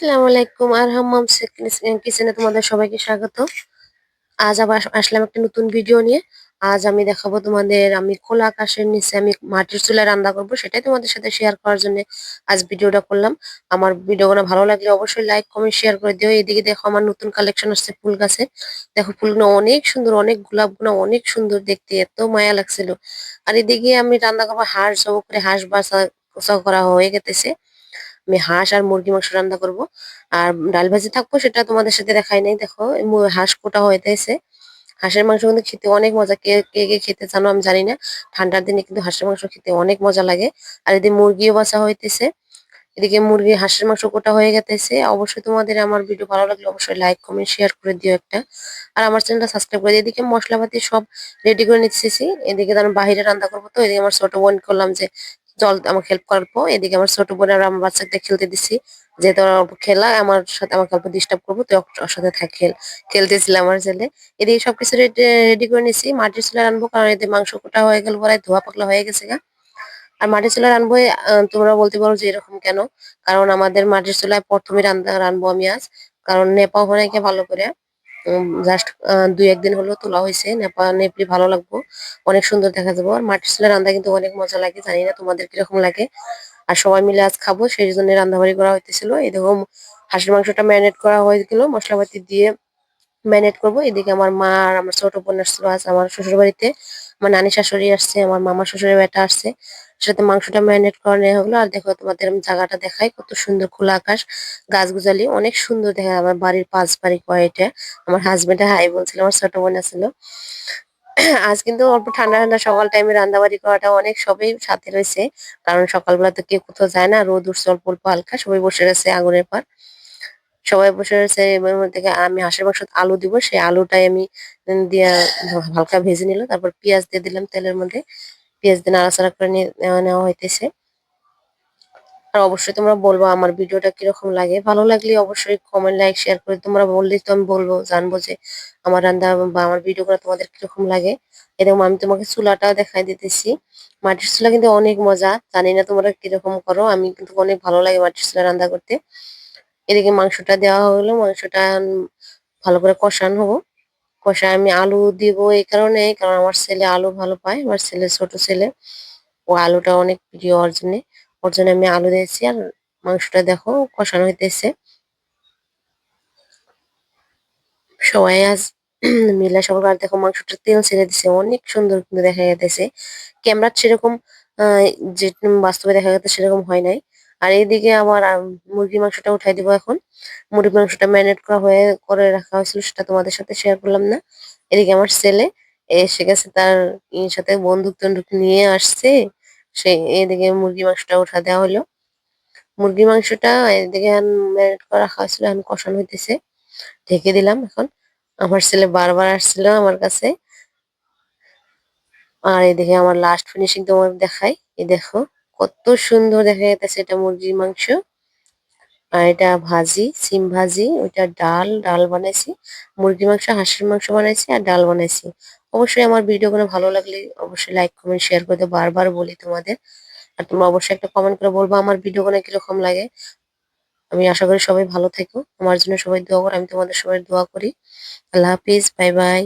আসসালামু আলাইকুম আর হাম্মাম কিচেনে তোমাদের সবাইকে স্বাগত। আজ আবার আসলাম একটা নতুন ভিডিও নিয়ে। আজ আমি দেখাবো তোমাদের, আমি খোলা আকাশের নিচে আমি মাটির চুলায় রান্না করব, সেটাই তোমাদের সাথে শেয়ার করার জন্য আজ ভিডিওটা করলাম। আমার ভিডিওগুলো ভালো লাগলে অবশ্যই লাইক কমেন্ট শেয়ার করে দিও। এদিকে দেখো আমার নতুন কালেকশন আসছে ফুল গাছে। দেখো ফুলগুলো অনেক সুন্দর, অনেক গোলাপগুলো অনেক সুন্দর দেখতে, এত মায়া লাগছিল। আর এদিকে আমি রান্না করব হাঁস জব করে হাঁস বাসা করা হয়ে গেতেছে আমি হাঁস আর মুরগি মাংস রান্না করব। আর ডাল ভাজি থাকব, সেটা তোমাদের সাথে দেখাই নাই, দেখো। হাঁস কোটা হইতেছে। হাঁসের মাংস কিন্তু খেতে অনেক মজা। কে কে কে খেতে জানো আমি জানি না। ঠান্ডার দিনে কিন্তু হাঁসের মাংস খেতে অনেক মজা লাগে। আর এদিকে মুরগিও বাসা হইতেছে। এদিকে মুরগি হাঁসের মাংস কোটা হয়ে গেতেছে। অবশ্যই তোমাদের আমার ভিডিও ভালো লাগলে অবশ্যই লাইক, কমেন্ট, শেয়ার করে দিও একটা। আর আমার চ্যানেলটা সাবস্ক্রাইব করে এদিকে মশলাপাতি সব রেডি করে নিচ্ছি এদিকে আমি বাইরে রান্না করব তো, এদিকে আমার ছোট বোন করলাম যে চল আমাকে হেল্প করব এদিকে আমার ছোট বোন আর আমার বাচ্চাকে খেলতে দিছি। যে তোর খেলা আমার সাথে আমাকে অল্প ডিস্টার্ব করব তুই ওর সাথে থাক খেল খেলতেছিল আমার ছেলে। এদিকে সবকিছু রেডি করে নিছি। মাটির চুলা রান্নবো কারণ এতে মাংস কোটা হয়ে গেল পরে ধোয়া পাকলা হয়ে গেছে গা। আর মাটির চুলা রান্নবো আহ, তোমরা বলতে পারো যে এরকম কেন? কারণ আমাদের মাটির চুলায় প্রথমে রান্না রান্নবো আমি আজ। কারণ নেপা অনেকে ভালো করে। জাস্ট দুই একদিন হলো তোলা হয়েছে। নেপা, নেপলি ভালো লাগবো। অনেক সুন্দর দেখা যাব। আর মাটির চুলা রান্না কিন্তু অনেক মজা লাগে, জানি না তোমাদের কীরকম লাগে। আর সবাই মিলে আজ খাব, সেই জন্য রান্নাবাড়ি করা হইতেছিল। এই দেখো, হাঁসের মাংসটা ম্যারিনেট করা হয়ে গেল মশলাপাতি দিয়ে ম্যারিনেট করব। এদিকে আমার মা আর আমার ছোট বোন আসছিল আজ আমার শ্বশুর বাড়িতে আমার নানি শাশুড়ি আসছে, আমার মামা শ্বশুরের বেটা আসছে। সাথে মাংসটা ম্যারিনেট করে নেওয়া হলো। আর দেখো তোমাদের জায়গাটা দেখাই, কত সুন্দর খোলা আকাশ গাছ গুজালি অনেক সুন্দর দেখা আমার বাড়ির পাঁচ বাড়ি কয় এটা আমার হাজবেন্ডে হাই বলছিল, আমার ছোট বোন আছিল আজ কিন্তু অল্প ঠান্ডা ঠান্ডা সকাল টাইমে রান্না বাড়ি করাটা অনেক সবাই সাথে রয়েছে। কারণ সকালবেলা তো কেউ কোথাও যায় না, রোদ উঠছে অল্প অল্প হালকা, সবাই বসে রয়েছে আগুনের পার। সবাই বসে রয়েছে, এবার মধ্যে আমি হাঁসের মাংস আলু দিব, সেই আলুটাই আমি দিয়া হালকা ভেজে নিলাম, তারপর পেঁয়াজ দিয়ে দিলাম তেলের মধ্যে, পেঁয়াজ দিয়ে নাড়াচাড়া করে নেওয়া হইতেছে। আর অবশ্যই তোমরা বলব আমার ভিডিওটা কীরকম লাগে, ভালো লাগলে অবশ্যই কমেন্ট লাইক শেয়ার করে তোমরা বললে তো আমি বলব, জানব যে আমার রান্না বা আমার ভিডিও গুলো তোমাদের কীরকম লাগে। এরকম আমি তোমাকে চুলাটাও দেখাই দিতেছি, মাটির চুলা কিন্তু অনেক মজা, জানি না তোমরা কীরকম করো, আমি কিন্তু অনেক ভালো লাগে মাটির চুলা রান্না করতে। এদিকে মাংসটা দেওয়া হলো মাংসটা ভালো করে কষান হব কষায় আমি আলু দিব এই কারণে কারণ আমার ছেলে আলু ভালো পায় আমার ছেলে ছোট ছেলে। ও আলুটা অনেক প্রিয় ওর ওর জন্য আমি আলু দিয়েছি আর মাংসটা দেখো কষানো হইতেছে। সবাই আজ মিলে সবার দেখো মাংসটা তেল ছেড়ে দিছে অনেক সুন্দর কিন্তু দেখা যাইতেছে। ক্যামেরার সেরকম আহ, যে বাস্তবে দেখা যাচ্ছে সেরকম হয় নাই। আর এইদিকে আমার আম, মুরগি মাংসটা উঠাই দিব এখন। মুরগি মাংসটা ম্যারিনেট করা হয়ে করে রাখা হয়েছিল সেটা তোমাদের সাথে শেয়ার করলাম না। এদিকে আমার ছেলে এসে গেছে তার সাথে বন্দুক টন্দুক নিয়ে আসছে। সে এদিকে মুরগি মাংসটা উঠা দেওয়া হলো। মুরগি মাংসটা এদিকে ম্যারিনেট করা রাখা হয়েছিল এখন কষানো হইতেছে। ঢেকে দিলাম এখন। আমার ছেলে বারবার আসছিল আমার কাছে। আর এদিকে আমার লাস্ট ফিনিশিং তোমার দেখাই। এই দেখো। কত সুন্দর দেখা যাইতেছে এটা মুরগির মাংস। আর এটা ভাজি, সিম ভাজি, ওইটা ডাল ডাল বানাইছি। মুরগির মাংস, হাঁসের মাংস বানাইছি আর ডাল বানাইছি। অবশ্যই আমার ভিডিওগুলো ভালো লাগলে অবশ্যই লাইক কমেন্ট শেয়ার করতে বারবার বলি তোমাদের। আর তোমরা অবশ্যই একটা কমেন্ট করে বলব আমার ভিডিওগুলো কীরকম লাগে। আমি আশা করি সবাই ভালো থেকো। আমার জন্য সবাই দোয়া করো, আমি তোমাদের সবাই দোয়া করি। আল্লাহ হাফিজ বাই বাই